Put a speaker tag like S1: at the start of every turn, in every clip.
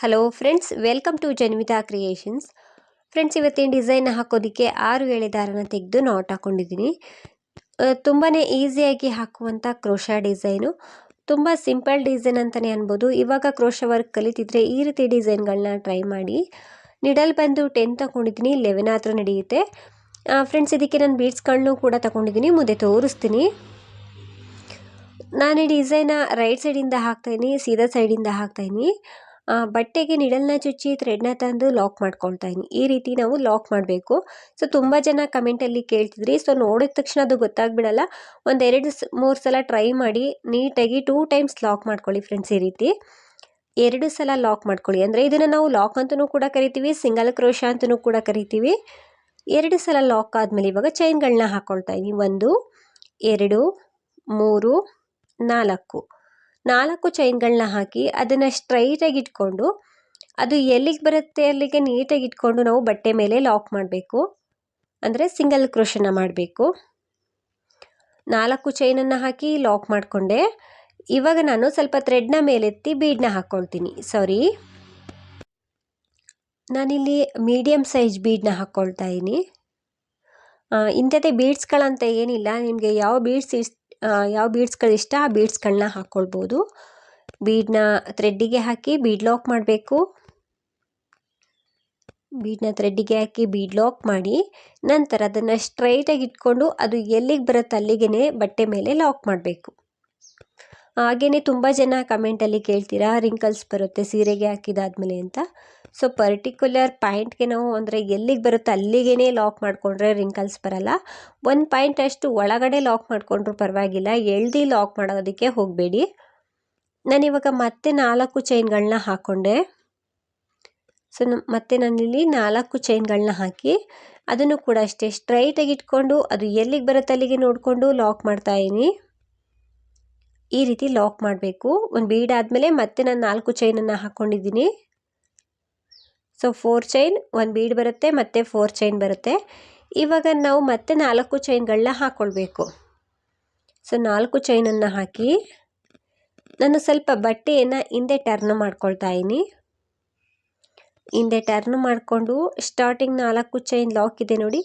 S1: Hello friends welcome to Janvita creations friends ಇವತ್ತಿನ design ಹಾಕೋದಕ್ಕೆ ಆರು ಎಳೆ ದಾರನ ತೆಗೆದು ನಾಟ್ ಹಾಕೊಂಡಿದ್ದೀನಿ. ತುಂಬಾ ಈಸಿಯಾಗಿ ಹಾಕುವಂಥ ಕ್ರೋಶ ಡಿಸೈನು ತುಂಬ ಸಿಂಪಲ್ ಡಿಸೈನ್ ಅಂತಲೇ ಅನ್ಬೋದು. ಇವಾಗ ಕ್ರೋಶ ವರ್ಕ್ ಕಲಿತಿದ್ರೆ ಈ ರೀತಿ ಡಿಸೈನ್ಗಳನ್ನ ಟ್ರೈ ಮಾಡಿ. ನಿಡಲ್ ಬಂದು ಟೆನ್ ತಗೊಂಡಿದ್ದೀನಿ ಲೆವೆನ್ ಹತ್ರ ನಡೆಯುತ್ತೆ. ಫ್ರೆಂಡ್ಸ್ ಇದಕ್ಕೆ ನಾನು ಬೀಡ್ಸ್ಗಳನ್ನೂ ಕೂಡ ತಗೊಂಡಿದ್ದೀನಿ, ಮುಂದೆ ತೋರಿಸ್ತೀನಿ. ನಾನು ಈ ಡಿಸೈನ ರೈಟ್ ಸೈಡಿಂದ ಹಾಕ್ತಾಯಿದ್ದೀನಿ ಸೀದಾ ಸೈಡಿಂದ ಹಾಕ್ತಾಯಿದ್ದೀನಿ ಬಟ್ಟೆಗೆ ನಿಡಲ್ನ ಚುಚ್ಚಿ ಥ್ರೆಡ್ನ ತಂದು ಲಾಕ್ ಮಾಡ್ಕೊಳ್ತಾ ಇದ್ದೀನಿ. ಈ ರೀತಿ ನಾವು ಲಾಕ್ ಮಾಡಬೇಕು. ಸೊ ತುಂಬ ಜನ ಕಮೆಂಟಲ್ಲಿ ಕೇಳ್ತಿದ್ರಿ. ಸೊ ನೋಡಿದ ತಕ್ಷಣ ಅದು ಗೊತ್ತಾಗ್ಬಿಡಲ್ಲ. ಒಂದೆರಡು ಮೂರು ಸಲ ಟ್ರೈ ಮಾಡಿ ನೀಟಾಗಿ ಟೂ ಟೈಮ್ಸ್ ಲಾಕ್ ಮಾಡ್ಕೊಳ್ಳಿ ಫ್ರೆಂಡ್ಸ್ ಈ ರೀತಿ. ಎರಡು ಸಲ ಲಾಕ್ ಮಾಡ್ಕೊಳ್ಳಿ. ಅಂದರೆ ಇದನ್ನು ನಾವು ಲಾಕ್ ಅಂತಲೂ ಕೂಡ ಕರಿತೀವಿ ಸಿಂಗಲ್ ಕ್ರೋಶ ಅಂತಲೂ ಕೂಡ ಕರಿತೀವಿ. ಎರಡು ಸಲ ಲಾಕ್ ಆದಮೇಲೆ ಇವಾಗ ಚೈನ್ಗಳನ್ನ ಹಾಕ್ಕೊಳ್ತಾ ಇದ್ದೀನಿ. ಒಂದು, ಎರಡು, ಮೂರು, ನಾಲ್ಕು. ನಾಲ್ಕು ಚೈನ್ಗಳನ್ನ ಹಾಕಿ ಅದನ್ನು ಸ್ಟ್ರೈಟಾಗಿ ಇಟ್ಕೊಂಡು, ಅದು ಎಲ್ಲಿಗೆ ಬರುತ್ತೆ ಅಲ್ಲಿಗೆ ನೀಟಾಗಿ ಇಟ್ಕೊಂಡು ನಾವು ಬಟ್ಟೆ ಮೇಲೆ ಲಾಕ್ ಮಾಡಬೇಕು. ಅಂದರೆ ಸಿಂಗಲ್ ಕ್ರೋಶನ ಮಾಡಬೇಕು. ನಾಲ್ಕು ಚೈನನ್ನು ಹಾಕಿ ಲಾಕ್ ಮಾಡಿಕೊಂಡೆ. ಇವಾಗ ನಾನು ಸ್ವಲ್ಪ ಥ್ರೆಡ್ನ ಮೇಲೆತ್ತಿ ಬೀಡನ್ನ ಹಾಕ್ಕೊಳ್ತೀನಿ ಸಾರಿ. ನಾನಿಲ್ಲಿ ಮೀಡಿಯಮ್ ಸೈಜ್ ಬೀಡನ್ನ ಹಾಕ್ಕೊಳ್ತಾ ಇದ್ದೀನಿ. ಇಂಥದ್ದೇ ಬೀಡ್ಸ್ಗಳಂತ ಏನಿಲ್ಲ. ನಿಮಗೆ ಯಾವ ಬೀಡ್ಸ್ ಇಷ್ಟ ಯಾವ ಬೀಡ್ಸ್ಗಳು ಇಷ್ಟ, ಆ ಬೀಡ್ಸ್ಗಳನ್ನ ಹಾಕ್ಕೊಳ್ಬೋದು ಬೀಡನ್ನ ಥ್ರೆಡ್ಡಿಗೆ ಹಾಕಿ ಬೀಡ್ ಲಾಕ್ ಮಾಡಬೇಕು. ಬೀಡನ್ನ ಥ್ರೆಡ್ಡಿಗೆ ಹಾಕಿ ಬೀಡ್ ಲಾಕ್ ಮಾಡಿ, ನಂತರ ಅದನ್ನು ಸ್ಟ್ರೈಟಾಗಿ ಇಟ್ಕೊಂಡು ಅದು ಎಲ್ಲಿಗೆ ಬರುತ್ತೆ ಅಲ್ಲಿಗೆ ಬಟ್ಟೆ ಮೇಲೆ ಲಾಕ್ ಮಾಡಬೇಕು. ಹಾಗೆಯೇ ತುಂಬ ಜನ ಕಮೆಂಟಲ್ಲಿ ಕೇಳ್ತೀರಾ ರಿಂಕಲ್ಸ್ ಬರುತ್ತೆ, ಸೀರೆಗೆ ಹಾಕಿದಾದ್ಮೇಲೆ ಅಂತ. ಸೊ ಪರ್ಟಿಕ್ಯುಲರ್ ಪಾಯಿಂಟ್ಗೆ ನಾವು ಅಂದರೆ ಎಲ್ಲಿಗೆ ಬರುತ್ತೆ ಅಲ್ಲಿಗೇ ಲಾಕ್ ಮಾಡಿಕೊಂಡ್ರೆ ರಿಂಕಲ್ಸ್ ಬರಲ್ಲ. ಒಂದು ಪಾಯಿಂಟ್ ಅಷ್ಟು ಒಳಗಡೆ ಲಾಕ್ ಮಾಡಿಕೊಂಡ್ರು ಪರವಾಗಿಲ್ಲ, ಎಳ್ದು ಲಾಕ್ ಮಾಡೋದಕ್ಕೆ ಹೋಗಬೇಡಿ. ನಾನಿವಾಗ ಮತ್ತೆ ನಾಲ್ಕು ಚೈನ್ಗಳನ್ನ ಹಾಕ್ಕೊಂಡೆ ಸೊ ಮತ್ತೆ ನಾನಿಲ್ಲಿ ನಾಲ್ಕು ಚೈನ್ಗಳನ್ನ ಹಾಕಿ, ಅದನ್ನು ಕೂಡ ಅಷ್ಟೇ ಸ್ಟ್ರೈಟಾಗಿ ಇಟ್ಕೊಂಡು ಅದು ಎಲ್ಲಿಗೆ ಬರುತ್ತೆ ಅಲ್ಲಿಗೆ ನೋಡಿಕೊಂಡು ಲಾಕ್ ಮಾಡ್ತಾಯಿದ್ದೀನಿ ಈ ರೀತಿ ಲಾಕ್ ಮಾಡಬೇಕು. ಒಂದು ಬೀಡ್ ಆದಮೇಲೆ ಮತ್ತೆ ನಾನು ನಾಲ್ಕು ಚೈನನ್ನು ಹಾಕ್ಕೊಂಡಿದ್ದೀನಿ ಸೊ ಫೋರ್ ಚೈನ್ ಒಂದು ಬೀಡ್ ಬರುತ್ತೆ, ಮತ್ತು ಫೋರ್ ಚೈನ್ ಬರುತ್ತೆ. ಇವಾಗ ನಾವು ಮತ್ತೆ ನಾಲ್ಕು ಚೈನ್ಗಳನ್ನ ಹಾಕ್ಕೊಳ್ಬೇಕು ಸೊ ನಾಲ್ಕು ಚೈನನ್ನು ಹಾಕಿ ನಾನು ಸ್ವಲ್ಪ ಬಟ್ಟೆಯನ್ನು ಹಿಂದೆ ಟರ್ನ್ ಮಾಡ್ಕೊಳ್ತಾ ಇದ್ದೀನಿ. ಹಿಂದೆ ಟರ್ನ್ ಮಾಡಿಕೊಂಡು ಸ್ಟಾರ್ಟಿಂಗ್ ನಾಲ್ಕು ಚೈನ್ ಲಾಕ್ ಇದೆ ನೋಡಿ.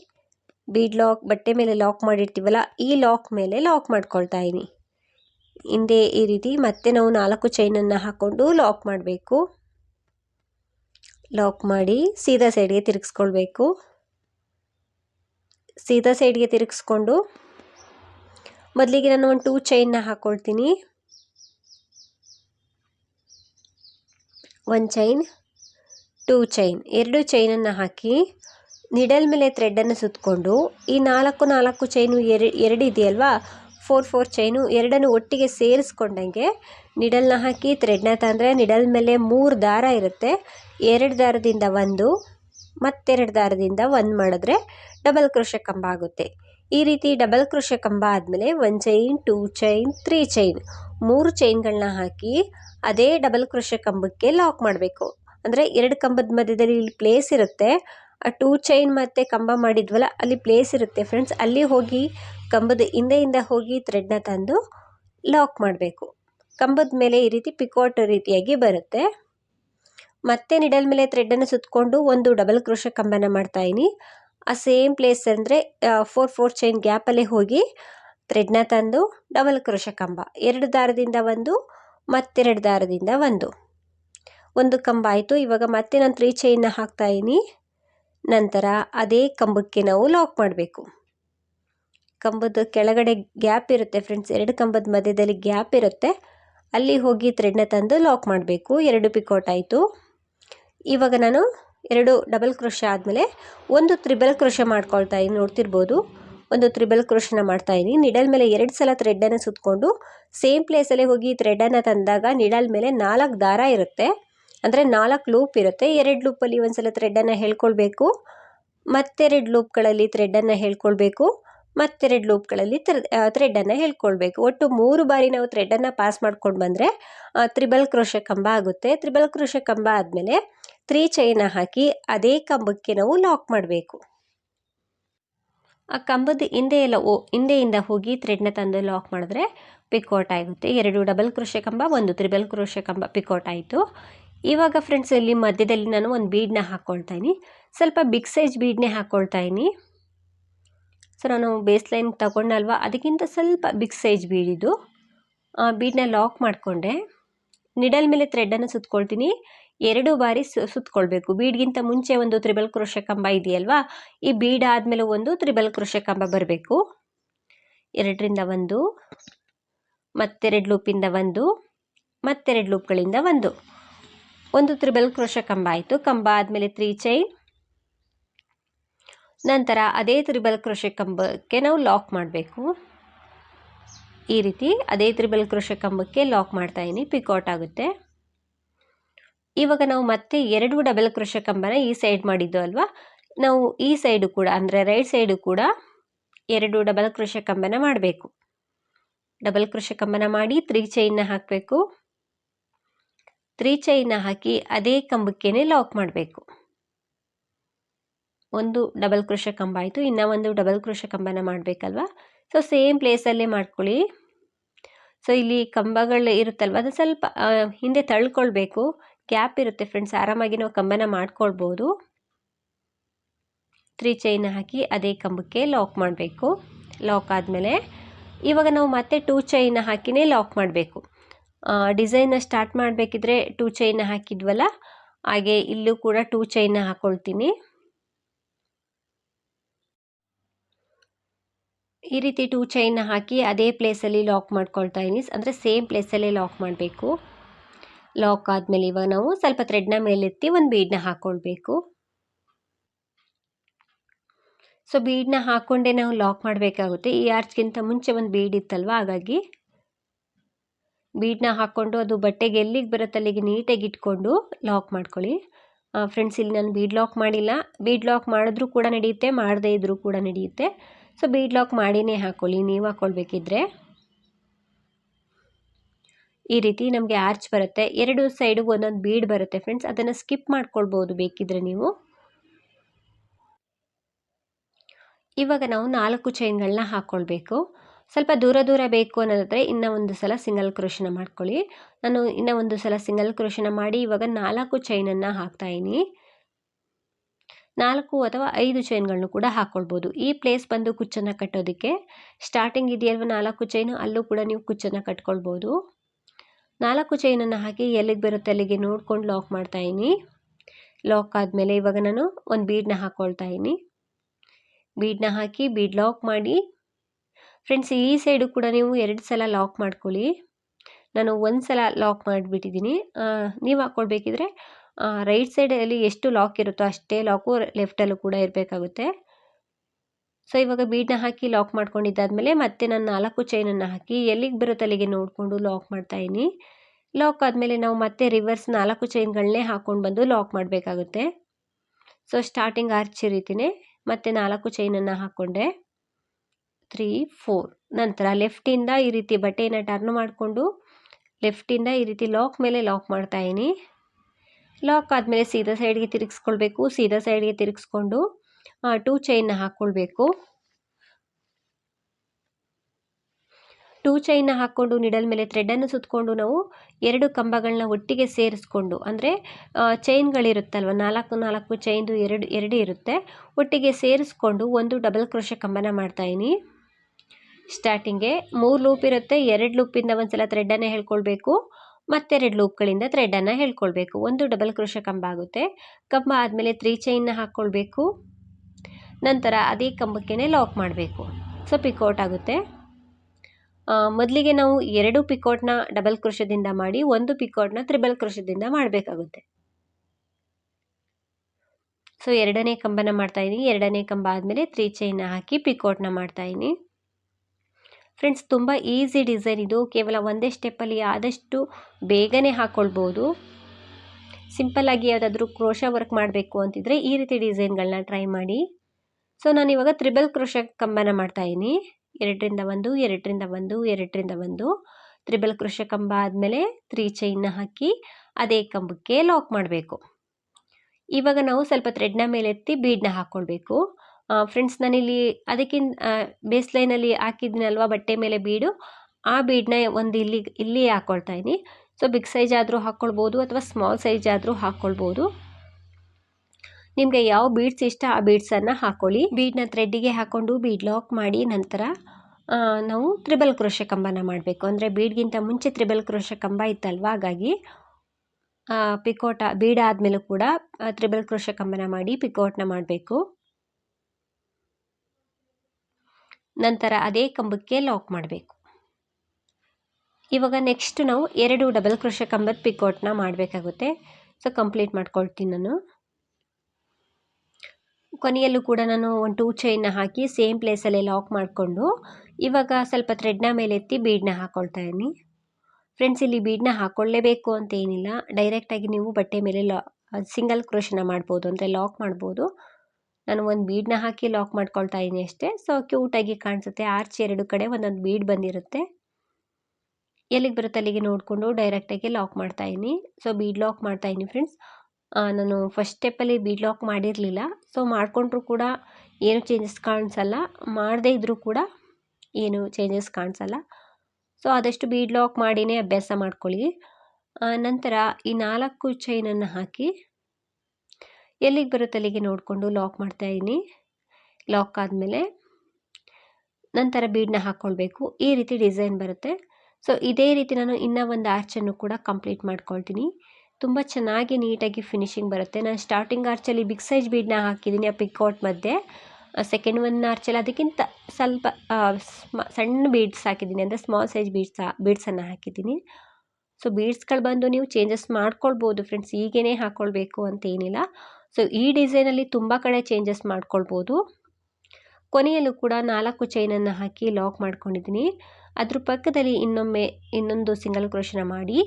S1: ಬೀಡ್ ಲಾಕ್ ಬಟ್ಟೆ ಮೇಲೆ ಲಾಕ್ ಮಾಡಿರ್ತೀವಲ್ಲ, ಈ ಲಾಕ್ ಮೇಲೆ ಲಾಕ್ ಮಾಡ್ಕೊಳ್ತಾ ಇದ್ದೀನಿ. ಹಿಂದೆ ಈ ಮತ್ತೆ ನಾವು ನಾಲ್ಕು ಚೈನನ್ನು ಹಾಕ್ಕೊಂಡು ಲಾಕ್ ಮಾಡಬೇಕು. ಲಾಕ್ ಮಾಡಿ ಸೀದಾ ಸೈಡ್ಗೆ ತಿರುಗಿಸ್ಕೊಳ್ಬೇಕು. ಸೀದಾ ಸೈಡ್ಗೆ ತಿರುಗಿಸ್ಕೊಂಡು ಮೊದಲಿಗೆ ನಾನು ಒಂದು ಟೂ ಚೈನ್ನ ಹಾಕ್ಕೊಳ್ತೀನಿ ಒಂದು ಚೈನ್ ಟೂ ಚೈನ್ ಎರಡು ಚೈನನ್ನು ಹಾಕಿ ನಿಡಲ್ ಮೇಲೆ ಥ್ರೆಡ್ಡನ್ನು ಸುತ್ತಕೊಂಡು ಈ ನಾಲ್ಕು ನಾಲ್ಕು ಚೈನು ಎರಡು ಎರಡು ಇದೆಯಲ್ವಾ? ಫೋರ್ ಫೋರ್ ಚೈನು ಎರಡನ್ನು ಒಟ್ಟಿಗೆ ಸೇರಿಸ್ಕೊಂಡಂಗೆ ನಿಡಲ್ನ ಹಾಕಿ ಥ್ರೆಡ್ನ ತಂದರೆ ನಿಡಲ್ ಮೇಲೆ ಮೂರು ದಾರ ಇರುತ್ತೆ. ಎರಡು ದಾರದಿಂದ ಒಂದು, ಮತ್ತೆರಡು ದಾರದಿಂದ ಒಂದು ಮಾಡಿದ್ರೆ ಡಬಲ್ ಕ್ರೋಶ ಕಂಬ ಆಗುತ್ತೆ. ಈ ರೀತಿ ಡಬಲ್ ಕ್ರೋಶ ಕಂಬ ಆದಮೇಲೆ one chain two chain three chain ಮೂರು ಚೈನ್ಗಳನ್ನ ಹಾಕಿ ಅದೇ ಡಬಲ್ ಕ್ರೋಶ ಕಂಬಕ್ಕೆ ಲಾಕ್ ಮಾಡಬೇಕು. ಅಂದರೆ ಎರಡು ಕಂಬದ ಮಧ್ಯದಲ್ಲಿ ಇಲ್ಲಿ ಪ್ಲೇಸ್ ಇರುತ್ತೆ. ಆ ಟೂ ಚೈನ್ ಮತ್ತು ಕಂಬ ಮಾಡಿದ್ವಲ್ಲ, ಅಲ್ಲಿ ಪ್ಲೇಸ್ ಇರುತ್ತೆ ಫ್ರೆಂಡ್ಸ್ ಅಲ್ಲಿ ಹೋಗಿ ಕಂಬದ ಹಿಂದೆಯಿಂದ ಹೋಗಿ ಥ್ರೆಡ್ನ ತಂದು ಲಾಕ್ ಮಾಡಬೇಕು. ಕಂಬದ ಮೇಲೆ ಈ ರೀತಿ ಪಿಕೋಟ್ ರೀತಿಯಾಗಿ ಬರುತ್ತೆ. ಮತ್ತೆ ನಿಡಲ್ ಮೇಲೆ ಥ್ರೆಡನ್ನು ಸುತ್ತಕೊಂಡು ಒಂದು ಡಬಲ್ ಕ್ರೋಶ ಕಂಬನ ಮಾಡ್ತಾಯಿನಿ ಆ ಸೇಮ್ ಪ್ಲೇಸ್ ಅಂದರೆ ಫೋರ್ ಫೋರ್ ಚೈನ್ ಗ್ಯಾಪಲ್ಲೇ ಹೋಗಿ ಥ್ರೆಡ್ನ ತಂದು ಡಬಲ್ ಕ್ರೋಶ ಕಂಬ. ಎರಡು ದಾರದಿಂದ ಒಂದು ಮತ್ತೆರಡು ದಾರದಿಂದ ಒಂದು. ಒಂದು ಕಂಬ ಆಯಿತು. ಇವಾಗ ಮತ್ತೆ ನಾನು ತ್ರೀ ಚೈನ್ನ ಹಾಕ್ತಾಯಿನಿ ನಂತರ ಅದೇ ಕಂಬಕ್ಕೆ ನಾವು ಲಾಕ್ ಮಾಡಬೇಕು. ಕಂಬದ ಕೆಳಗಡೆ ಗ್ಯಾಪ್ ಇರುತ್ತೆ ಫ್ರೆಂಡ್ಸ್ ಎರಡು ಕಂಬದ ಮಧ್ಯದಲ್ಲಿ ಗ್ಯಾಪ್ ಇರುತ್ತೆ. ಅಲ್ಲಿ ಹೋಗಿ ಥ್ರೆಡ್ನ ತಂದು ಲಾಕ್ ಮಾಡಬೇಕು. ಎರಡು ಪಿಕೋಟ್ ಆಯಿತು. ಇವಾಗ ನಾನು ಎರಡು ಡಬಲ್ ಕ್ರೋಶ ಆದಮೇಲೆ ಒಂದು ತ್ರಿಬಲ್ ಕ್ರೋಶ ಮಾಡ್ಕೊಳ್ತಾ ಇದ್ದೀನಿ ನೋಡ್ತಿರ್ಬೋದು. ಒಂದು ತ್ರಿಬಲ್ ಕ್ರೋಶನ ಮಾಡ್ತಾಯಿದ್ದೀನಿ ನಿಡಲ್ ಮೇಲೆ ಎರಡು ಸಲ ಥ್ರೆಡ್ಡನ್ನು ಸುತ್ತಕೊಂಡು ಸೇಮ್ ಪ್ಲೇಸಲ್ಲೇ ಹೋಗಿ ಥ್ರೆಡನ್ನು ತಂದಾಗ ನಿಡಲ್ ಮೇಲೆ ನಾಲ್ಕು ದಾರ ಇರುತ್ತೆ. ಅಂದರೆ ನಾಲ್ಕು ಲೂಪ್ ಇರುತ್ತೆ. ಎರಡು ಲೂಪಲ್ಲಿ ಒಂದು ಸಲ ಥ್ರೆಡ್ಡನ್ನು ಹೇಳ್ಕೊಳ್ಬೇಕು. ಮತ್ತೆರಡು ಲೂಪ್ಗಳಲ್ಲಿ ಥ್ರೆಡ್ಡನ್ನು ಹೇಳ್ಕೊಳ್ಬೇಕು. ಮತ್ತೆರಡು ಲೂಪ್ಗಳಲ್ಲಿ ಥ್ರೆಡ್ಡನ್ನು ಹೇಳ್ಕೊಳ್ಬೇಕು. ಒಟ್ಟು ಮೂರು ಬಾರಿ ನಾವು ಥ್ರೆಡ್ಡನ್ನು ಪಾಸ್ ಮಾಡ್ಕೊಂಡು ಬಂದರೆ ತ್ರಿಬಲ್ ಕ್ರೋಶ ಕಂಬ ಆಗುತ್ತೆ. ತ್ರಿಬಲ್ ಕ್ರೋಶ ಕಂಬ ಆದಮೇಲೆ ತ್ರೀ ಚೈನ ಹಾಕಿ ಅದೇ ಕಂಬಕ್ಕೆ ನಾವು ಲಾಕ್ ಮಾಡಬೇಕು. ಆ ಕಂಬದ ಹಿಂದೆ ಎಲ್ಲ ಓ, ಹಿಂದೆಯಿಂದ ಹೋಗಿ ಥ್ರೆಡ್ನ ತಂದು ಲಾಕ್ ಮಾಡಿದ್ರೆ ಪಿಕೌಟ್ ಆಗುತ್ತೆ. ಎರಡು ಡಬಲ್ ಕ್ರೋಶ ಕಂಬ, ಒಂದು ತ್ರಿಬಲ್ ಕ್ರೋಶ ಕಂಬ ಪಿಕೌಟ್ ಆಯಿತು. ಇವಾಗ ಫ್ರೆಂಡ್ಸ್ ಇಲ್ಲಿ ಮಧ್ಯದಲ್ಲಿ ನಾನು ಒಂದು ಬೀಡನ್ನ ಹಾಕ್ಕೊಳ್ತಾ ಇದ್ದೀನಿ ಸ್ವಲ್ಪ ಬಿಗ್ ಸೈಜ್ ಬೀಡನ್ನೇ ಹಾಕ್ಕೊಳ್ತಾ ಇದ್ದೀನಿ ಸೊ ನಾನು ಬೇಸ್ ಲೈನ್ ತಗೊಂಡಲ್ವಾ ಅದಕ್ಕಿಂತ ಸ್ವಲ್ಪ ಬಿಗ್ ಸೈಜ್ ಬೀಡಿದು ಬೀಡನ್ನ ಲಾಕ್ ಮಾಡಿಕೊಂಡೆ. ನಿಡಲ್ ಮೇಲೆ ಥ್ರೆಡನ್ನು ಸುತ್ಕೊಳ್ತೀನಿ. ಎರಡು ಬಾರಿ ಸುತ್ಕೊಳ್ಬೇಕು. ಬೀಡ್ಗಿಂತ ಮುಂಚೆ ಒಂದು ತ್ರಿಬಲ್ ಕ್ರೋಶ ಕಂಬ ಇದೆಯಲ್ವಾ? ಈ ಬೀಡ್ ಆದಮೇಲೆ ಒಂದು ತ್ರಿಬಲ್ ಕ್ರೋಶ ಕಂಬ ಬರಬೇಕು. ಎರಡರಿಂದ ಒಂದು, ಮತ್ತೆರಡು ಲೂಪಿಂದ ಒಂದು, ಮತ್ತೆರಡು ಲೂಪ್ಗಳಿಂದ ಒಂದು. ಒಂದು ತ್ರಿಬಲ್ ಕ್ರೋಶ ಕಂಬ ಆಯಿತು. ಕಂಬ ಆದಮೇಲೆ ತ್ರೀ ಚೈನ್ ನಂತರ ಅದೇ ತ್ರಿಬಲ್ ಕ್ರೋಶ ಕಂಬಕ್ಕೆ ನಾವು ಲಾಕ್ ಮಾಡಬೇಕು. ಈ ರೀತಿ ಅದೇ ತ್ರಿಬಲ್ ಕ್ರೋಶ ಕಂಬಕ್ಕೆ ಲಾಕ್ ಮಾಡ್ತಾ ಇದೀನಿ ಪಿಕೌಟ್ ಆಗುತ್ತೆ. ಇವಾಗ ನಾವು ಮತ್ತೆ ಎರಡು ಡಬಲ್ ಕ್ರೋಶ ಕಂಬನ ಈ ಸೈಡ್ ಮಾಡಿದ್ದು ಅಲ್ವಾ? ನಾವು ಈ ಸೈಡು ಕೂಡ, ಅಂದರೆ ರೈಟ್ ಸೈಡು ಕೂಡ ಎರಡು ಡಬಲ್ ಕ್ರೋಶ ಕಂಬನ ಮಾಡಬೇಕು. ಡಬಲ್ ಕ್ರೋಶ ಕಂಬನ ಮಾಡಿ ತ್ರೀ ಚೈನ್ನ ಹಾಕಬೇಕು. ತ್ರೀ ಚೈನ ಹಾಕಿ ಅದೇ ಕಂಬಕ್ಕೇನೆ ಲಾಕ್ ಮಾಡಬೇಕು. ಒಂದು ಡಬಲ್ ಕ್ರೋಶ ಕಂಬ ಆಯಿತು, ಇನ್ನೂ ಒಂದು ಡಬಲ್ ಕ್ರೋಶ ಕಂಬನ ಮಾಡಬೇಕಲ್ವಾ? ಸೊ ಸೇಮ್ ಪ್ಲೇಸಲ್ಲೇ ಮಾಡ್ಕೊಳ್ಳಿ. ಸೊ ಇಲ್ಲಿ ಕಂಬಗಳು ಇರುತ್ತಲ್ವ? ಅದು ಸ್ವಲ್ಪ ಹಿಂದೆ ತಳ್ಕೊಳ್ಬೇಕು. ಗ್ಯಾಪ್ ಇರುತ್ತೆ ಫ್ರೆಂಡ್ಸ್ ಆರಾಮಾಗಿ ನಾವು ಕಂಬನ ಮಾಡ್ಕೊಳ್ಬೋದು. ತ್ರೀ ಚೈನ್ ಹಾಕಿ ಅದೇ ಕಂಬಕ್ಕೆ ಲಾಕ್ ಮಾಡಬೇಕು. ಲಾಕ್ ಆದಮೇಲೆ ಇವಾಗ ನಾವು ಮತ್ತೆ ಟೂ ಚೈನ್ ಹಾಕಿನೇ ಲಾಕ್ ಮಾಡಬೇಕು. ಡಿಸೈನ್ನ ಸ್ಟಾರ್ಟ್ ಮಾಡಬೇಕಿದ್ರೆ ಟೂ ಚೈನ್ ಹಾಕಿದ್ವಲ್ಲ? ಹಾಗೆ ಇಲ್ಲೂ ಕೂಡ ಟೂ ಚೈನ್ ಹಾಕ್ಕೊಳ್ತೀನಿ ಈ ರೀತಿ ಟೂ ಚೈನ್ ಹಾಕಿ ಅದೇ ಪ್ಲೇಸಲ್ಲಿ ಲಾಕ್ ಮಾಡ್ಕೊಳ್ತಾ ಇದೀನಿ ಅಂದರೆ ಸೇಮ್ ಪ್ಲೇಸಲ್ಲೇ ಲಾಕ್ ಮಾಡಬೇಕು. ಲಾಕ್ ಆದಮೇಲೆ ಇವಾಗ ನಾವು ಸ್ವಲ್ಪ ಥ್ರೆಡ್ನ ಮೇಲೆತ್ತಿ ಒಂದು ಬೀಡನ್ನ ಹಾಕ್ಕೊಳ್ಬೇಕು ಸೊ ಬೀಡನ್ನ ಹಾಕ್ಕೊಂಡೇ ನಾವು ಲಾಕ್ ಮಾಡಬೇಕಾಗುತ್ತೆ. ಈ ಆರ್ಚ್ಗಿಂತ ಮುಂಚೆ ಒಂದು ಬೀಡ್ ಇತ್ತಲ್ವ? ಹಾಗಾಗಿ ಬೀಡನ್ನ ಹಾಕ್ಕೊಂಡು ಅದು ಬಟ್ಟೆಗೆ ಎಲ್ಲಿಗೆ ಬರುತ್ತೆ ಅಲ್ಲಿಗೆ ನೀಟಾಗಿ ಇಟ್ಕೊಂಡು ಲಾಕ್ ಮಾಡ್ಕೊಳ್ಳಿ. ಫ್ರೆಂಡ್ಸ್ ಇಲ್ಲಿ ನಾನು ಬೀಡ್ ಲಾಕ್ ಮಾಡಿಲ್ಲ. ಬೀಡ್ ಲಾಕ್ ಮಾಡಿದ್ರೂ ಕೂಡ ನಡೆಯುತ್ತೆ, ಮಾಡದೇ ಇದ್ರೂ ಕೂಡ ನಡೆಯುತ್ತೆ. ಸೊ ಬೀಡ್ ಲಾಕ್ ಮಾಡಿನೇ ಹಾಕ್ಕೊಳ್ಳಿ ನೀವು ಹಾಕ್ಕೊಳ್ಬೇಕಿದ್ರೆ ಈ ರೀತಿ ನಮಗೆ ಆರ್ಚ್ ಬರುತ್ತೆ. ಎರಡು ಸೈಡಿಗೆ ಒಂದೊಂದು ಬೀಡ್ ಬರುತ್ತೆ ಫ್ರೆಂಡ್ಸ್ ಅದನ್ನು ಸ್ಕಿಪ್ ಮಾಡ್ಕೊಳ್ಬೋದು ಬೇಕಿದ್ರೆ ನೀವು. ಇವಾಗ ನಾವು ನಾಲ್ಕು ಚೈನ್ಗಳನ್ನ ಹಾಕ್ಕೊಳ್ಬೇಕು ಸ್ವಲ್ಪ ದೂರ ದೂರ ಬೇಕು ಅನ್ನೋದಾದರೆ ಇನ್ನೂ ಒಂದು ಸಲ ಸಿಂಗಲ್ ಕ್ರೋಶನ ಮಾಡ್ಕೊಳ್ಳಿ. ನಾನು ಇನ್ನೂ ಒಂದು ಸಲ ಸಿಂಗಲ್ ಕ್ರೋಶನ ಮಾಡಿ ಇವಾಗ ನಾಲ್ಕು ಚೈನನ್ನು ಹಾಕ್ತಾಯಿನಿ ನಾಲ್ಕು ಅಥವಾ ಐದು ಚೈನ್ಗಳನ್ನು ಕೂಡ ಹಾಕ್ಕೊಳ್ಬೋದು ಈ ಪ್ಲೇಸ್ ಬಂದು ಕುಚ್ಚನ್ನು ಕಟ್ಟೋದಕ್ಕೆ ಸ್ಟಾರ್ಟಿಂಗ್ ಇದೆಯಲ್ವ ನಾಲ್ಕು ಚೈನು ಅಲ್ಲೂ ಕೂಡ ನೀವು ಕುಚ್ಚನ್ನು ಕಟ್ಕೊಳ್ಬೋದು. ನಾಲ್ಕು ಚೈನನ್ನು ಹಾಕಿ ಎಲ್ಲಿಗೆ ಬರುತ್ತೆ ಅಲ್ಲಿಗೆ ನೋಡ್ಕೊಂಡು ಲಾಕ್ ಮಾಡ್ತಾಯಿನಿ ಲಾಕ್ ಆದಮೇಲೆ ಇವಾಗ ನಾನು ಒಂದು ಬೀಡನ್ನ ಹಾಕ್ಕೊಳ್ತಾ ಇದ್ದೀನಿ. ಬೀಡನ್ನ ಹಾಕಿ ಬೀಡ್ ಲಾಕ್ ಮಾಡಿ ಫ್ರೆಂಡ್ಸ್ ಈ ಸೈಡು ಕೂಡ ನೀವು ಎರಡು ಸಲ ಲಾಕ್ ಮಾಡ್ಕೊಳ್ಳಿ. ನಾನು ಒಂದು ಸಲ ಲಾಕ್ ಮಾಡಿಬಿಟ್ಟಿದ್ದೀನಿ. ನೀವು ಹಾಕ್ಕೊಳ್ಬೇಕಿದ್ರೆ ರೈಟ್ ಸೈಡಲ್ಲಿ ಎಷ್ಟು ಲಾಕ್ ಇರುತ್ತೋ ಅಷ್ಟೇ ಲಾಕು ಲೆಫ್ಟಲ್ಲೂ ಕೂಡ ಇರಬೇಕಾಗುತ್ತೆ. ಸೊ ಇವಾಗ ಬೀಡನ್ನ ಹಾಕಿ ಲಾಕ್ ಮಾಡ್ಕೊಂಡಿದ್ದಾದಮೇಲೆ ಮತ್ತೆ ನಾನು ನಾಲ್ಕು ಚೈನನ್ನು ಹಾಕಿ ಎಲ್ಲಿಗೆ ಬರುತ್ತೆ ಅಲ್ಲಿಗೆ ನೋಡಿಕೊಂಡು ಲಾಕ್ ಮಾಡ್ತಾಯಿನಿ ಲಾಕ್ ಆದಮೇಲೆ ನಾವು ಮತ್ತೆ ರಿವರ್ಸ್ ನಾಲ್ಕು ಚೈನ್ಗಳನ್ನೇ ಹಾಕ್ಕೊಂಡು ಬಂದು ಲಾಕ್ ಮಾಡಬೇಕಾಗುತ್ತೆ. ಸೊ ಸ್ಟಾರ್ಟಿಂಗ್ ಆರ್ಚಿ ರೀತಿಯೇ ಮತ್ತೆ ನಾಲ್ಕು ಚೈನನ್ನು ಹಾಕ್ಕೊಂಡೆ ತ್ರೀ ಫೋರ್ ನಂತರ ಲೆಫ್ಟಿಂದ ಈ ರೀತಿ ಬಟ್ಟೆಯನ್ನು ಟರ್ನ್ ಮಾಡಿಕೊಂಡು ಲೆಫ್ಟಿಂದ ಈ ರೀತಿ ಲಾಕ್ ಮೇಲೆ ಲಾಕ್ ಮಾಡ್ತಾಯಿನಿ ಲಾಕ್ ಆದಮೇಲೆ ಸೀದಾ ಸೈಡ್ಗೆ ತಿರುಗಿಸ್ಕೊಳ್ಬೇಕು. ಸೀದಾ ಸೈಡ್ಗೆ ತಿರುಗಿಸ್ಕೊಂಡು ಟೂ ಚೈನ್ನ ಹಾಕ್ಕೊಳ್ಬೇಕು. ಟೂ ಚೈನ್ನ ಹಾಕ್ಕೊಂಡು ನಿಡಲ್ ಮೇಲೆ ಥ್ರೆಡನ್ನು ಸುತ್ತಕೊಂಡು ನಾವು ಎರಡು ಕಂಬಗಳನ್ನ ಒಟ್ಟಿಗೆ ಸೇರಿಸ್ಕೊಂಡು, ಅಂದರೆ ಚೈನ್ಗಳಿರುತ್ತಲ್ವ ನಾಲ್ಕು ನಾಲ್ಕು ಚೈನ್ದು ಎರಡು ಎರಡು ಇರುತ್ತೆ. ಒಟ್ಟಿಗೆ ಸೇರಿಸ್ಕೊಂಡು ಒಂದು ಡಬಲ್ ಕ್ರೋಶ ಕಂಬನ ಮಾಡ್ತಾಯಿನಿ ಸ್ಟಾರ್ಟಿಂಗ್ಗೆ ಮೂರು ಲೂಪ್ ಇರುತ್ತೆ, ಎರಡು ಲೂಪಿಂದ ಒಂದು ಸಲ ಥ್ರೆಡ್ಡನ್ನು ಹೇಳ್ಕೊಳ್ಬೇಕು ಮತ್ತೆರಡು ಲೂಪ್ಗಳಿಂದ ಥ್ರೆಡ್ಡನ್ನು ಹೇಳ್ಕೊಳ್ಬೇಕು. ಒಂದು ಡಬಲ್ ಕ್ರೋಶ ಕಂಬ ಆಗುತ್ತೆ. ಕಂಬ ಆದಮೇಲೆ ತ್ರೀ ಚೈನ್ನ ಹಾಕ್ಕೊಳ್ಬೇಕು. ನಂತರ ಅದೇ ಕಂಬಕ್ಕೆ ಲಾಕ್ ಮಾಡಬೇಕು. ಸೊ ಪಿಕೌಟ್ ಆಗುತ್ತೆ. ಮೊದಲಿಗೆ ನಾವು ಎರಡು ಪಿಕೌಟ್ನ ಡಬಲ್ ಕ್ರೋಶದಿಂದ ಮಾಡಿ, ಒಂದು ಪಿಕೌಟ್ನ ತ್ರಿಬಲ್ ಕ್ರೋಶದಿಂದ ಮಾಡಬೇಕಾಗುತ್ತೆ. ಸೊ ಎರಡನೇ ಕಂಬನ ಮಾಡ್ತಾಯಿದ್ದೀನಿ ಎರಡನೇ ಕಂಬ ಆದಮೇಲೆ ತ್ರೀ ಚೈನ್ನ ಹಾಕಿ ಪಿಕೌಟ್ನ ಮಾಡ್ತಾಯಿದ್ದೀನಿ ಫ್ರೆಂಡ್ಸ್ ತುಂಬ ಈಸಿ ಡಿಸೈನ್ ಇದು. ಕೇವಲ ಒಂದೇ ಸ್ಟೆಪ್ಪಲ್ಲಿ ಆದಷ್ಟು ಬೇಗನೆ ಹಾಕ್ಕೊಳ್ಬೋದು ಸಿಂಪಲ್ಲಾಗಿ ಯಾವುದಾದ್ರೂ ಕ್ರೋಶ ವರ್ಕ್ ಮಾಡಬೇಕು ಅಂತಿದ್ರೆ ಈ ರೀತಿ ಡಿಸೈನ್ಗಳನ್ನ ಟ್ರೈ ಮಾಡಿ. ಸೊ ನಾನು ಇವಾಗ ತ್ರಿಬಲ್ ಕ್ರೋಶ ಕಂಬನ ಮಾಡ್ತಾಯಿದ್ದೀನಿ ಎರಡರಿಂದ ಒಂದು ಎರಡರಿಂದ ಒಂದು ಎರಡರಿಂದ ಒಂದು. ತ್ರಿಬಲ್ ಕ್ರೋಶ ಕಂಬ ಆದಮೇಲೆ ತ್ರೀ ಚೈನ್ನ ಹಾಕಿ ಅದೇ ಕಂಬಕ್ಕೆ ಲಾಕ್ ಮಾಡಬೇಕು. ಇವಾಗ ನಾವು ಸ್ವಲ್ಪ ಥ್ರೆಡ್ನ ಮೇಲೆತ್ತಿ ಬೀಡನ್ನ ಹಾಕ್ಕೊಳ್ಬೇಕು ಫ್ರೆಂಡ್ಸ್ ನಾನಿಲ್ಲಿ ಅದಕ್ಕಿಂತ ಬೇಸ್ ಲೈನಲ್ಲಿ ಹಾಕಿದ್ನಲ್ವ ಬಟ್ಟೆ ಮೇಲೆ ಬೀಡು, ಆ ಬೀಡನ್ನ ಒಂದು ಇಲ್ಲಿ ಇಲ್ಲಿ ಹಾಕ್ಕೊಳ್ತಾ ಇದ್ದೀನಿ. ಸೊ ಬಿಗ್ ಸೈಜ್ ಆದರೂ ಹಾಕ್ಕೊಳ್ಬೋದು ಅಥವಾ ಸ್ಮಾಲ್ ಸೈಜ್ ಆದರೂ ಹಾಕ್ಕೊಳ್ಬೋದು ನಿಮಗೆ ಯಾವ ಬೀಡ್ಸ್ ಇಷ್ಟ ಆ ಬೀಡ್ಸನ್ನು ಹಾಕ್ಕೊಳ್ಳಿ ಬೀಡನ್ನ ಥ್ರೆಡ್ಡಿಗೆ ಹಾಕ್ಕೊಂಡು ಬೀಡ್ ಲಾಕ್ ಮಾಡಿ ನಂತರ ನಾವು ತ್ರಿಬಲ್ ಕ್ರೋಶ ಕಂಬನ ಮಾಡಬೇಕು. ಅಂದರೆ ಬೀಡ್ಗಿಂತ ಮುಂಚೆ ತ್ರಿಬಲ್ ಕ್ರೋಶ ಕಂಬ ಇತ್ತಲ್ವ? ಹಾಗಾಗಿ ಪಿಕೋಟ ಬೀಡ್ ಆದಮೇಲೂ ಕೂಡ ತ್ರಿಬಲ್ ಕ್ರೋಶ ಕಂಬನ ಮಾಡಿ ಪಿಕೋಟ್ನ ಮಾಡಬೇಕು. ನಂತರ ಅದೇ ಕಂಬಕ್ಕೆ ಲಾಕ್ ಮಾಡಬೇಕು. ಇವಾಗ ನೆಕ್ಸ್ಟ್ ನಾವು ಎರಡು ಡಬಲ್ ಕ್ರೋಶ ಕಂಬದ ಪಿಕೋಟ್ನ ಮಾಡಬೇಕಾಗುತ್ತೆ. ಸೊ ಕಂಪ್ಲೀಟ್ ಮಾಡ್ಕೊಳ್ತೀನಿ ನಾನು. ಕೊನೆಯಲ್ಲೂ ಕೂಡ ನಾನು ಒಂದು ಟೂ ಚೈನ್ನ ಹಾಕಿ ಸೇಮ್ ಪ್ಲೇಸಲ್ಲೇ ಲಾಕ್ ಮಾಡಿಕೊಂಡು, ಇವಾಗ ಸ್ವಲ್ಪ ಥ್ರೆಡ್ನ ಮೇಲೆ ಎತ್ತಿ ಬೀಡನ್ನ ಹಾಕ್ಕೊಳ್ತಾ ಇದ್ದೀನಿ. ಫ್ರೆಂಡ್ಸ್ ಇಲ್ಲಿ ಬೀಡ್ನ ಹಾಕ್ಕೊಳ್ಳೇಬೇಕು ಅಂತ ಏನಿಲ್ಲ. ಡೈರೆಕ್ಟಾಗಿ ನೀವು ಬಟ್ಟೆ ಮೇಲೆ ಲಾ ಸಿಂಗಲ್ ಕ್ರೋಶನ ಮಾಡ್ಬೋದು ಅಂದರೆ ಲಾಕ್ ಮಾಡ್ಬೋದು. ನಾನು ಒಂದು ಬೀಡನ್ನ ಹಾಕಿ ಲಾಕ್ ಮಾಡ್ಕೊಳ್ತಾ ಇದ್ದೀನಿ ಅಷ್ಟೇ. ಸೊ ಕ್ಯೂಟಾಗಿ ಕಾಣಿಸುತ್ತೆ. ಆರ್ಚ್ ಎರಡು ಕಡೆ ಒಂದೊಂದು ಬೀಡ್ ಬಂದಿರುತ್ತೆ. ಎಲ್ಲಿಗೆ ಬರುತ್ತೆ ಅಲ್ಲಿಗೆ ನೋಡಿಕೊಂಡು ಡೈರೆಕ್ಟಾಗಿ ಲಾಕ್ ಮಾಡ್ತಾ ಇದ್ದೀನಿ. ಸೊ ಬೀಡ್ ಲಾಕ್ ಮಾಡ್ತಾ ಇದ್ದೀನಿ ಫ್ರೆಂಡ್ಸ್ ನಾನು ಫಸ್ಟ್ ಸ್ಟೆಪ್ಪಲ್ಲಿ ಬೀಡ್ ಲಾಕ್ ಮಾಡಿರಲಿಲ್ಲ. ಸೊ ಮಾಡಿಕೊಂಡ್ರೂ ಕೂಡ ಏನು ಚೇಂಜಸ್ ಕಾಣಿಸಲ್ಲ. ಮಾಡದೇ ಇದ್ದರೂ ಕೂಡ ಏನು ಚೇಂಜಸ್ ಕಾಣಿಸಲ್ಲ. ಸೊ ಆದಷ್ಟು ಬೀಡ್ ಲಾಕ್ ಮಾಡಿನೇ ಅಭ್ಯಾಸ ಮಾಡ್ಕೊಳ್ಳಿ. ನಂತರ ಈ ನಾಲ್ಕು ಚೈನನ್ನು ಹಾಕಿ ಎಲ್ಲಿಗೆ ಬರುತ್ತೆ ಅಲ್ಲಿಗೆ ನೋಡಿಕೊಂಡು ಲಾಕ್ ಮಾಡ್ತಾಯಿದ್ದೀನಿ ಲಾಕ್ ಆದಮೇಲೆ ನಂತರ ಬೀಡನ್ನ ಹಾಕ್ಕೊಳ್ಬೇಕು ಈ ರೀತಿ ಡಿಸೈನ್ ಬರುತ್ತೆ. ಸೊ ಇದೇ ರೀತಿ ನಾನು ಇನ್ನೂ ಒಂದು ಆರ್ಚನ್ನು ಕೂಡ ಕಂಪ್ಲೀಟ್ ಮಾಡ್ಕೊಳ್ತೀನಿ. ತುಂಬ ಚೆನ್ನಾಗಿ ನೀಟಾಗಿ ಫಿನಿಶಿಂಗ್ ಬರುತ್ತೆ. ನಾನು ಸ್ಟಾರ್ಟಿಂಗ್ ಆರ್ಚಲ್ಲಿ ಬಿಗ್ ಸೈಜ್ ಬೀಡನ್ನ ಹಾಕಿದ್ದೀನಿ, ಆ ಪಿಕ್ಔಟ್ ಮಧ್ಯೆ. ಸೆಕೆಂಡ್ ಒನ್ ಆರ್ಚಲ್ಲಿ ಅದಕ್ಕಿಂತ ಸ್ವಲ್ಪ ಸಣ್ಣ ಬೀಡ್ಸ್ ಹಾಕಿದ್ದೀನಿ. ಅಂದರೆ ಸ್ಮಾಲ್ ಸೈಜ್ ಬೀಡ್ಸ್ ಬೀಡ್ಸನ್ನು ಹಾಕಿದ್ದೀನಿ. ಸೊ ಬೀಡ್ಸ್ಗಳು ಬಂದು ನೀವು ಚೇಂಜಸ್ ಮಾಡ್ಕೊಳ್ಬೋದು ಫ್ರೆಂಡ್ಸ್ ಈಗೇನೇ ಹಾಕ್ಕೊಳ್ಬೇಕು ಅಂತ ಏನಿಲ್ಲ. ಸೊ, ಈ ಡಿಸೈನಲ್ಲಿ ತುಂಬ ಕಡೆ ಚೇಂಜಸ್ ಮಾಡ್ಕೊಳ್ಬೋದು. ಕೊನೆಯಲ್ಲೂ ಕೂಡ ನಾಲ್ಕು ಚೈನನ್ನು ಹಾಕಿ ಲಾಕ್ ಮಾಡ್ಕೊಂಡಿದ್ದೀನಿ. ಅದ್ರ ಪಕ್ಕದಲ್ಲಿ ಇನ್ನೊಮ್ಮೆ ಇನ್ನೊಂದು ಸಿಂಗಲ್ ಕ್ರೋಶನ ಮಾಡಿ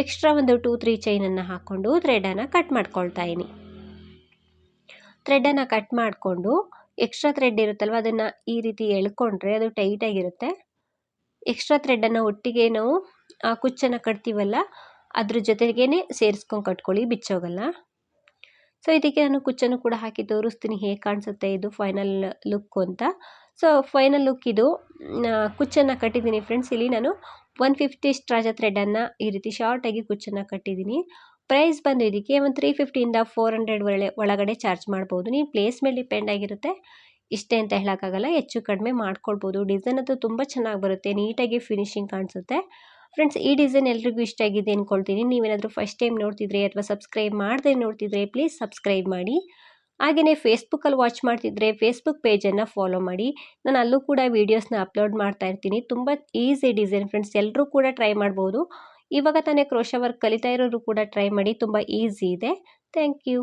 S1: ಎಕ್ಸ್ಟ್ರಾ ಒಂದು ಟೂ ತ್ರೀ ಚೈನನ್ನು ಹಾಕ್ಕೊಂಡು ಥ್ರೆಡನ್ನು ಕಟ್ ಮಾಡ್ಕೊಳ್ತಾ ಇದ್ದೀನಿ. ಥ್ರೆಡನ್ನು ಕಟ್ ಮಾಡಿಕೊಂಡು ಎಕ್ಸ್ಟ್ರಾ ಥ್ರೆಡ್ ಇರುತ್ತಲ್ವ, ಅದನ್ನು ಈ ರೀತಿ ಎಳ್ಕೊಂಡ್ರೆ ಅದು ಟೈಟಾಗಿರುತ್ತೆ ಎಕ್ಸ್ಟ್ರಾ ಥ್ರೆಡನ್ನು ಒಟ್ಟಿಗೆ ನಾವು ಆ ಕುಚ್ಚನ್ನು ಕಟ್ತೀವಲ್ಲ, ಅದ್ರ ಜೊತೆಗೇ ಸೇರಿಸ್ಕೊಂಡು ಕಟ್ಕೊಳ್ಳಿ, ಬಿಚ್ಚೋಗಲ್ಲ. ಸೊ ಇದಕ್ಕೆ ನಾನು ಕುಚ್ಚನ್ನು ಕೂಡ ಹಾಕಿ ತೋರಿಸ್ತೀನಿ ಹೇಗೆ ಕಾಣಿಸುತ್ತೆ ಇದು ಫೈನಲ್ ಲುಕ್ ಅಂತ. ಸೊ ಫೈನಲ್ ಲುಕ್ ಇದು ಕುಚ್ಚನ್ನು ಕಟ್ಟಿದ್ದೀನಿ ಫ್ರೆಂಡ್ಸ್ ಇಲ್ಲಿ ನಾನು ಒನ್ ಫಿಫ್ಟಿ ಸ್ಟ್ರಾಜ ಥ್ರೆಡನ್ನು ಈ ರೀತಿ ಶಾರ್ಟಾಗಿ ಕುಚ್ಚನ್ನು ಕಟ್ಟಿದ್ದೀನಿ. ಪ್ರೈಸ್ ಬಂದು ಇದಕ್ಕೆ ಒಂದು ತ್ರೀ ಫಿಫ್ಟಿಯಿಂದ ಫೋರ್ ಹಂಡ್ರೆಡ್ ಒಳ್ಳೆ ಒಳಗಡೆ ಚಾರ್ಜ್ ಮಾಡ್ಬೋದು. ನೀವು ಪ್ಲೇಸ್ ಮೇಲೆ ಡಿಪೆಂಡ್ ಆಗಿರುತ್ತೆ. ಇಷ್ಟೇ ಅಂತ ಹೇಳೋಕ್ಕಾಗಲ್ಲ, ಹೆಚ್ಚು ಕಡಿಮೆ ಮಾಡ್ಕೊಳ್ಬೋದು. ಡಿಸೈನ್ ಅದು ತುಂಬ ಚೆನ್ನಾಗಿ ಬರುತ್ತೆ ನೀಟಾಗಿ ಫಿನಿಶಿಂಗ್ ಕಾಣಿಸುತ್ತೆ. ಫ್ರೆಂಡ್ಸ್ ಈ ಡಿಸೈನ್ ಎಲ್ರಿಗೂ ಇಷ್ಟ ಆಗಿದೆ ಅಂದ್ಕೊಳ್ತೀನಿ ನೀವೇನಾದರೂ ಫಸ್ಟ್ ಟೈಮ್ ನೋಡ್ತಿದ್ರೆ ಅಥವಾ ಸಬ್ಸ್ಕ್ರೈಬ್ ಮಾಡದೆ ನೋಡ್ತಿದ್ರೆ ಪ್ಲೀಸ್ ಸಬ್ಸ್ಕ್ರೈಬ್ ಮಾಡಿ. ಹಾಗೆಯೇ ಫೇಸ್ಬುಕ್ಕಲ್ಲಿ ವಾಚ್ ಮಾಡ್ತಿದ್ರೆ ಫೇಸ್ಬುಕ್ ಪೇಜನ್ನು ಫಾಲೋ ಮಾಡಿ. ನಾನು ಅಲ್ಲೂ ಕೂಡ ವೀಡಿಯೋಸ್ನ ಅಪ್ಲೋಡ್ ಮಾಡ್ತಾ ಇರ್ತೀನಿ. ತುಂಬ ಈಸಿ ಡಿಸೈನ್ ಫ್ರೆಂಡ್ಸ್ ಎಲ್ಲರೂ ಕೂಡ ಟ್ರೈ ಮಾಡ್ಬೋದು. ಇವಾಗ ತಾನೇ ಕ್ರೋಶ ವರ್ಕ್ ಕಲಿತಾ ಇರೋರು ಕೂಡ ಟ್ರೈ ಮಾಡಿ. ತುಂಬ ಈಸಿ ಇದೆ. Thank you